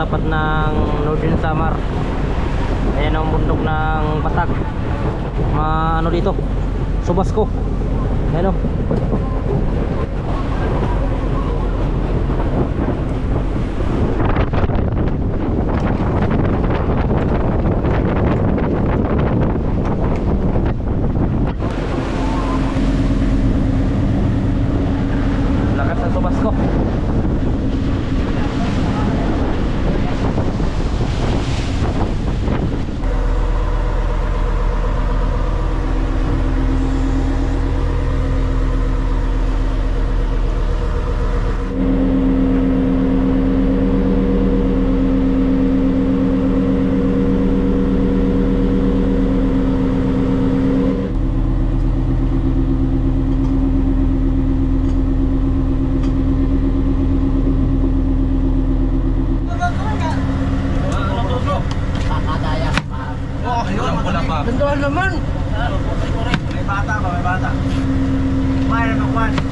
tapat ng Northern Samar. Ayan ang bundok ng Batag. Ma ano dito Subasko ayan o. one.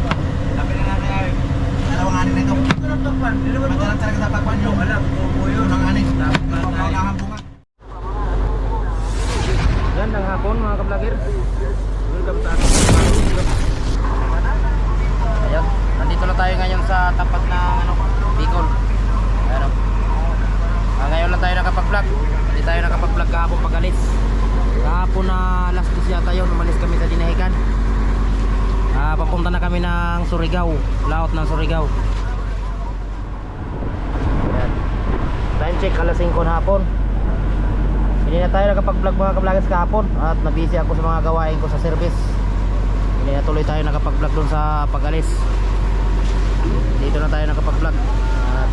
Surigao. Laot ng Surigao. Ayan. time check alas 5 hapon. Hindi na tayo nakapag vlog mga kablagas kahapon. At nabisi ako sa mga gawain ko sa service. Hindi na tuloy tayo nakapag vlog dun sa pagalis. Dito na tayo nakapag vlog at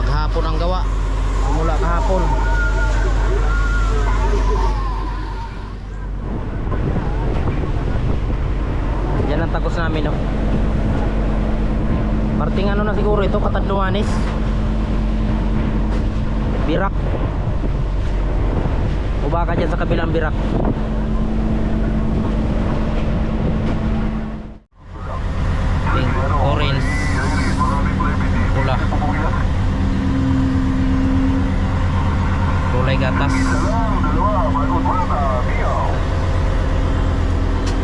maghapon ang gawa. Simula kahapon. ng tagos namin no? parting ano na siguro ito katadluanis birak. O baka dyan sa kabilang birak. Pink orange pula tulay gatas.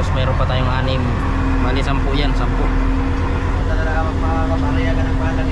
tapos meron pa tayong anim. Bali sampu yan sampu. Talaga magpapareha ng balag.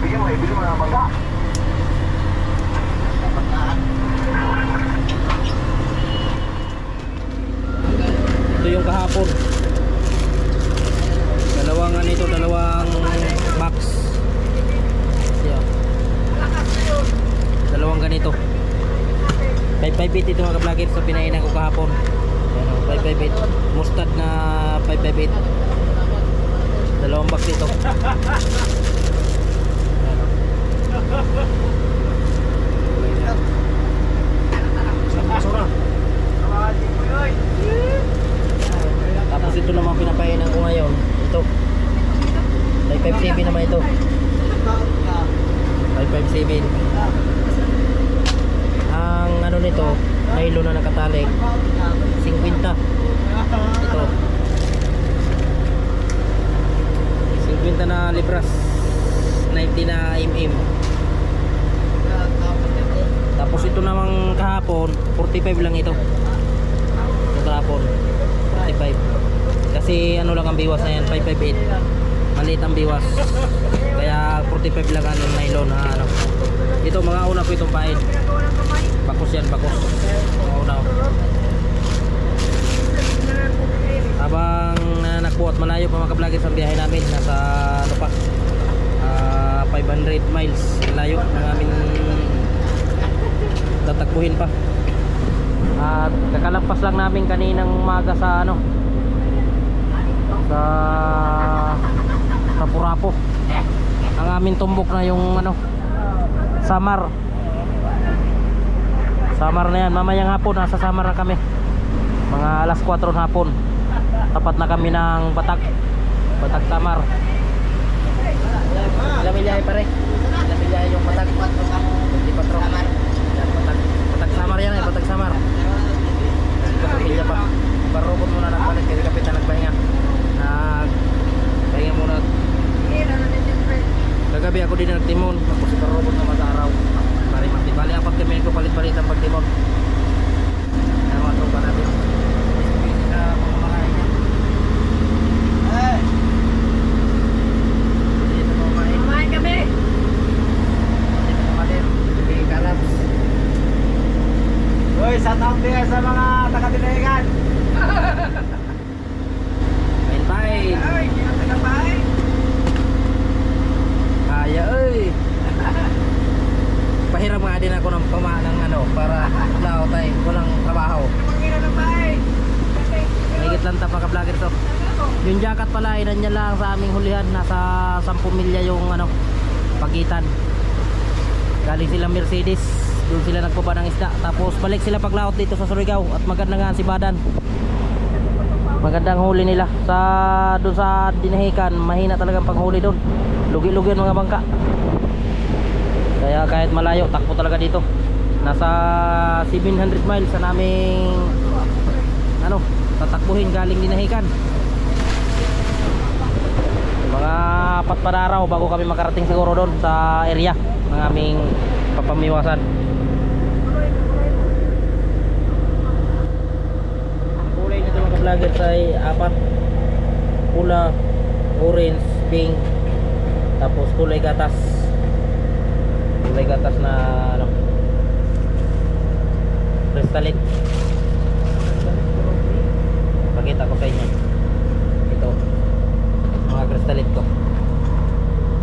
ibigin mo, ibigin mo ng bangka. 5.7 naman ito. 5.57 ang ano nito nylon na nakatali 50 ito. 50 na libras. 90 na mm tapos ito namang kahapon 45 lang ito. Kahapon 45 kasi ano lang ang biwas na yan 558 maliit ang biwas. Kaya 45 lang ang nylon na ano. Ito mga una po itong pain bakos yan bakos. Mga una oh. habang uh, nakuha at malayo pa mga kablagis biyahe namin nasa ano pa ah, uh, 500 miles layo ng aming tatakbuhin pa. At kakalampas lang namin kaninang umaga sa ano sa Rapo-rapo. Ang aming tumbok na yung ano, Samar. Samar na yan. Mamayang hapon, nasa Samar na kami. Mga alas 4 ng hapon. Tapat na kami ng Batak. Batak Samar. Lamilyahe eh, pare. Lamilyahe yung Batak. Hindi patro. Batak Samar yan eh, Batak Samar. yung jacket pala ay nandiyan lang sa aming hulihan nasa 10 milya yung ano pagitan. Galing sila Mercedes doon sila nagpaba ng isda. Tapos balik sila paglaot dito sa Surigao at maganda nga si Badan. Magandang huli nila. Sa doon sa dinahikan mahina talagang paghuli doon. Lugi-lugi mga bangka. Kaya kahit malayo takbo talaga dito. Nasa 700 miles sa naming ano tatakbuhin galing dinahikan mga apat pa na araw bago kami makarating siguro doon sa area ng aming papamiwasan. Ang kulay nito mga vloggers ay apat. Pula orange pink. Tapos kulay gatas. Kulay gatas na ano crystalline. Pakita ko sa inyo mga crystalline ko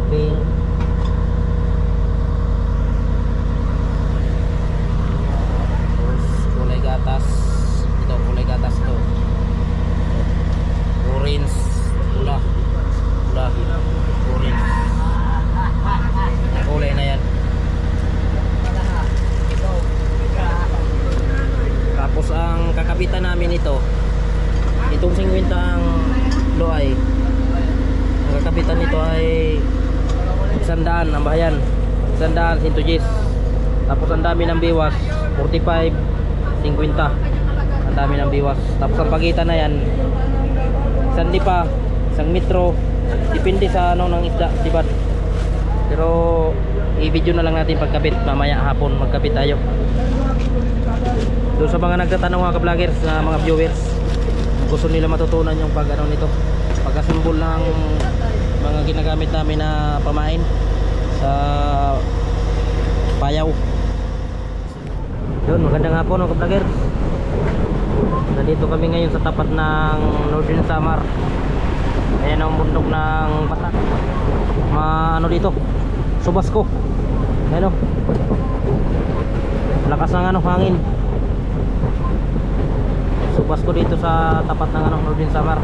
pink tapos kulay gatas ito kulay gatas to orange pula pula orange kulay na yan tapos ang kakabitan namin ito itong 50 ang loay ang kakabitan nito ay isandaan ang bahayan isandaan 110 tapos ang dami ng biwas 45 50 ang dami ng biwas. Tapos ang pagitan na yan isang lipa isang metro. Depende sa ano ng isda diba pero i-video na lang natin pagkabit. Mamaya hapon magkabit tayo. Doon sa mga nagtatanong mga ka-vloggers na mga viewers gusto nila matutunan yung pag ano nito. Pagkasumbol ng mga ginagamit namin na pamain sa payaw. Yun magandang hapon mga ka-vloggers nandito kami ngayon sa tapat ng Northern Samar. Ayan ang bundok ng Batak. Ma ano dito? Subasco. Ayan o lakas ng ano hangin. Subasco dito sa tapat ng ano Northern Samar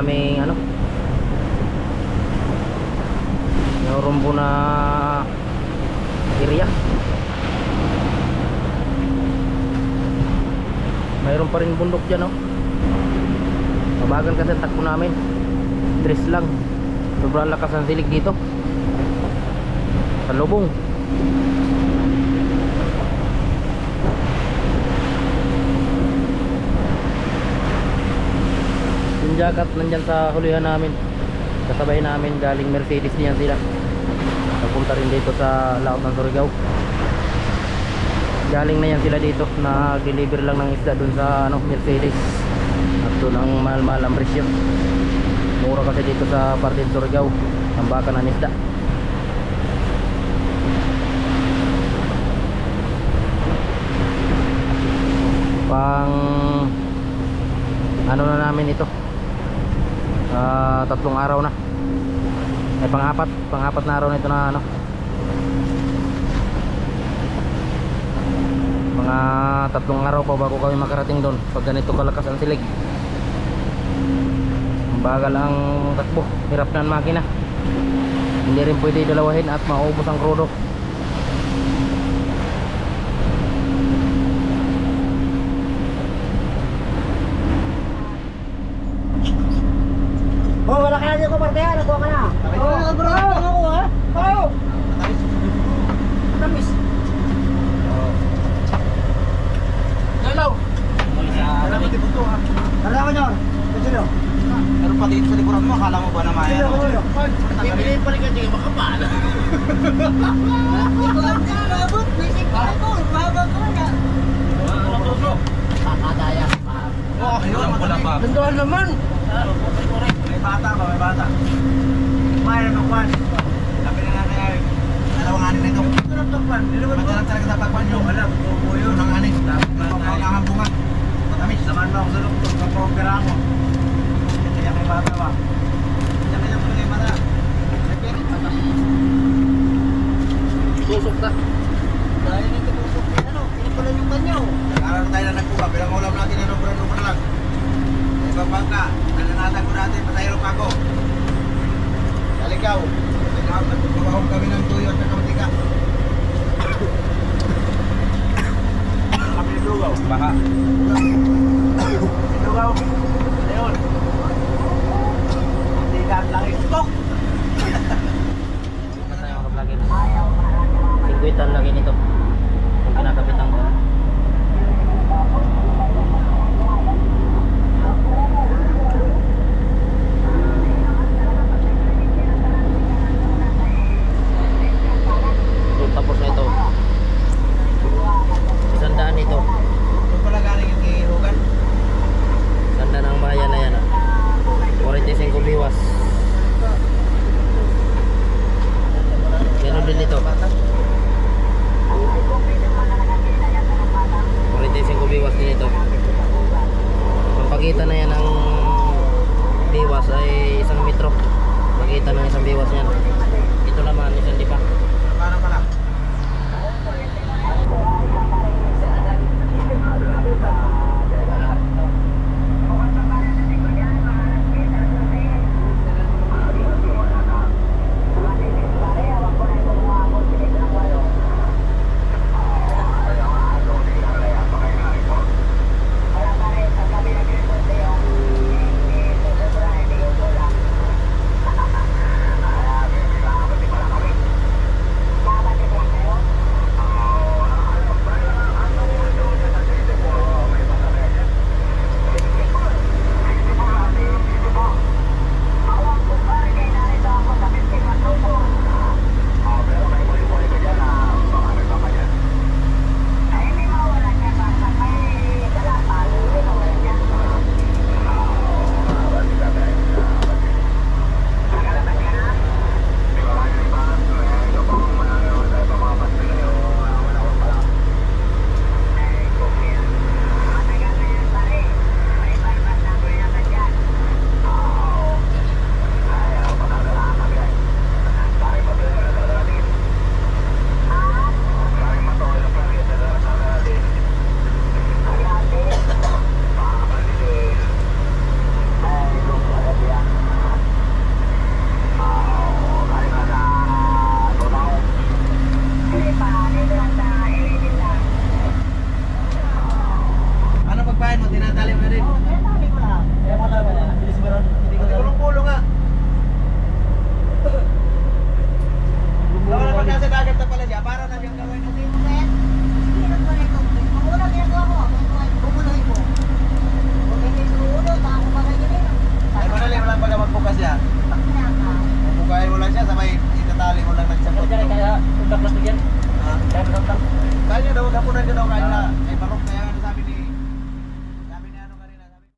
aming ano. Yung rumbo na area. Mayroon pa rin bundok dyan oh. Mabagal kasi takbo namin. Dress lang. Sobrang lakas ang silig dito. Sa lubong jacket nandyan sa hulihan namin. Kasabay namin galing Mercedes niyan sila. Napunta rin dito sa laot ng Surigao. Galing na yan sila dito. Na deliver lang ng isda dun sa ano, Mercedes. At doon ang mahal-mahal ang presyo. Mura kasi dito sa parte ng Surigao ang baka ng isda. Pang ano na namin ito Ah, tatlong araw na. Ay pang-apat pang-apat na araw na ito na ano. Mga tatlong araw pa bago kami makarating doon pag ganito kalakas ang silig. Bagal ang takbo hirap na ang makina. Hindi rin pwede dalawahin at maubos ang krudo Oh, wala ka na dito, parte. Nakuha ka na. Oh, bro. Ako, ha? Oh. Tamis. Hello. Salamat din po to ha. Tara ko nyo. Sino? Pero pati sa likuran mo, akala mo ba na maya? Sino? Sino? Bibili pa rin ka di makapal. Hindi ko lang tinalabot. Basic pa ito. Baba ko na. Kakadaya. Oh, yun, wala pa. Nandoon naman. May bata ba, may bata? Mayroon ng kwan. Sabi na nga kaya, dalawang anin na ito. Lang itong kwan. Madalang talaga sa pagkwan yun. Alam, buo yun, ang anin. Pagkakangahan bunga. Matamis. Samahan mo ako sa luktok, kapropera ako. Kaya may bata ba?